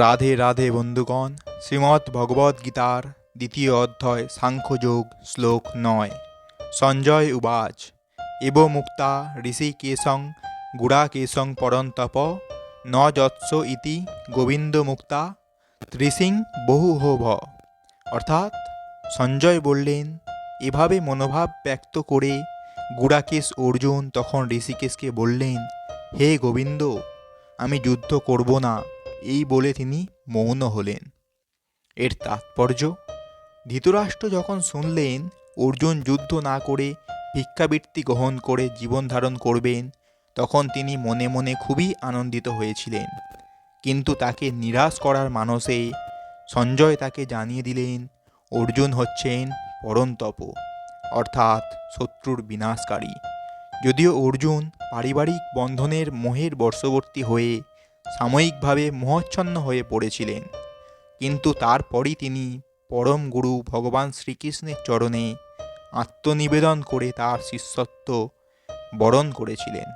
রাধে রাধে বন্ধুগণ, শ্রীমদ্ ভগবদ্ গীতার দ্বিতীয় অধ্যায়, সাংখ্যযোগ, শ্লোক নয়। সঞ্জয় উবাচ। এব মুক্তা ঋষিকেশং গুড়াকেশং পরন্তপ ন যৎস ইতি গোবিন্দ মুক্তা ত্রিসিং বহুহোভ অর্থাৎ সঞ্জয় বললেন, এভাবে মনোভাব ব্যক্ত করে গুড়াকেশ অর্জুন তখন ঋষিকেশকে বললেন, হে গোবিন্দ, আমি যুদ্ধ করব না। এই বলে তিনি মৌন হলেন। এর তাৎপর্য, ধৃতরাষ্ট্র যখন শুনলেন, অর্জুন যুদ্ধ না করে ভিক্ষাবৃত্তি গ্রহণ করে জীবন ধারণ করবেন, তখন তিনি মনে মনে খুবই আনন্দিত হয়েছিলেন। কিন্তু তাকে নিরাশ করার মানসে সঞ্জয় তাকে জানিয়ে দিলেন, অর্জুন হচ্ছেন পরন্তপ, অর্থাৎ শত্রুর বিনাশকারী। যদিও অর্জুন পারিবারিক বন্ধনের মোহের বর্ষবর্তী হয়ে সাময়িকভাবে মোহচ্ছন্ন হয়ে পড়েছিলেন। কিন্তু তারপরই তিনি পরম গুরু ভগবান শ্রীকৃষ্ণের চরণে আত্মনিবেদন করে তার শিষ্যত্ব বরণ করেছিলেন।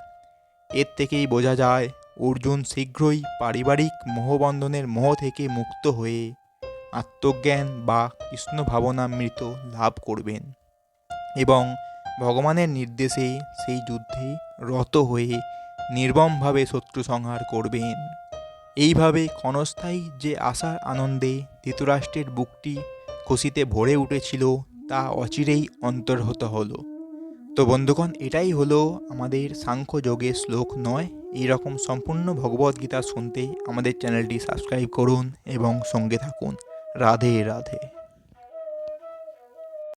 এর থেকেই বোঝা যায়, অর্জুন শীঘ্রই পারিবারিক মোহবন্ধনের মোহ থেকে মুক্ত হয়ে আত্মজ্ঞান বা কৃষ্ণ ভাবনামৃত লাভ করবেন এবং ভগবানের নির্দেশে সেই যুদ্ধে রত হয়ে নির্মমভাবে শত্রু সংহার করবেন। এইভাবে ক্ষণস্থায়ী যে আশার আনন্দে ধৃতরাষ্ট্রের বুকটি খুশিতে ভরে উঠেছিল, তা অচিরেই অন্তর্হত হলো। তো বন্ধুগণ, এটাই হলো আমাদের সাংখ্য যোগের শ্লোক নয়। এইরকম সম্পূর্ণ ভগবদ্গীতা শুনতে আমাদের চ্যানেলটি সাবস্ক্রাইব করুন এবং সঙ্গে থাকুন। রাধে রাধে।